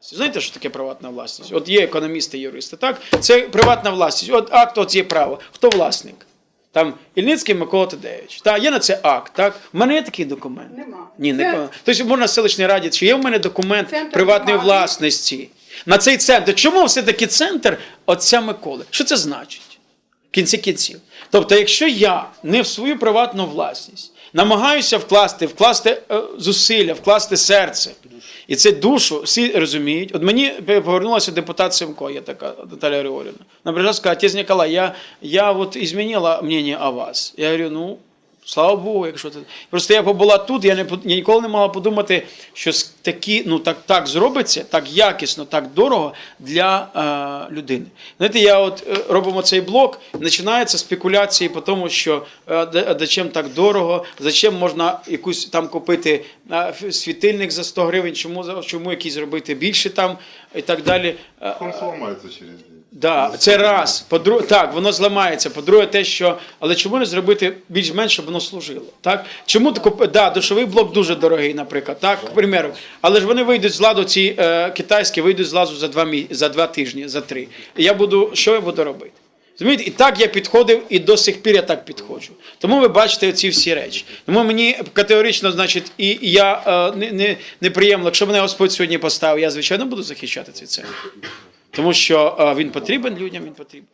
Знаєте, що таке приватна власність? От є економісти, юристи, так? Це приватна власність. От акт, от є право. Хто власник? Там Ільницький Микола Тадеєвич. Та, є на це акт, так? У мене є такий документ. Нема. Ні, не Тобто можна в селищній раді, чи є в мене документ Центр приватної власності на цей центр. Чому все-таки центр отця Миколи? Що це значить? В кінці кінців. Тобто, якщо я не в свою приватну власність намагаюся вкласти, вкласти е, зусилля, вкласти серце, і це душу, всі розуміють. От мені повернулася депутат Семко, я така Наталя Григорівна. Наприклад, сказала, отець Ніколай, я, я от змінила мнення о вас. Я говорю, ну, Слава Богу, якщо ти. Просто я побула тут, я, не, я ніколи не могла подумати, що такі, ну, так, так зробиться, так якісно, так дорого для е, людини. Знаєте, я от е, робимо цей блок, починаються спекуляції по тому, що е, чим так дорого, зачем можна якусь там купити е, світильник за 100 гривень, чому, чому якийсь зробити більше там і так далі. Е, Он через день. Да, це раз. По-друге, так, воно зламається. По-друге, те, що. Але чому не зробити більш-менш, щоб воно служило? Так? Чому тако, да, душовий блок дуже дорогий, наприклад, так, к примеру. Але ж вони вийдуть з ладу, ці е, китайські вийдуть з ладу за два, мі... за два тижні, за три. І я буду, що я буду робити? Розумієте? І так я підходив, і до сих пір я так підходжу. Тому ви бачите ці всі речі. Тому мені категорично, значить, і я е, не, не, неприємно, якщо мене Господь сьогодні поставив, я звичайно буду захищати цей центр. Тому що е, він потрібен людям, він потрібен.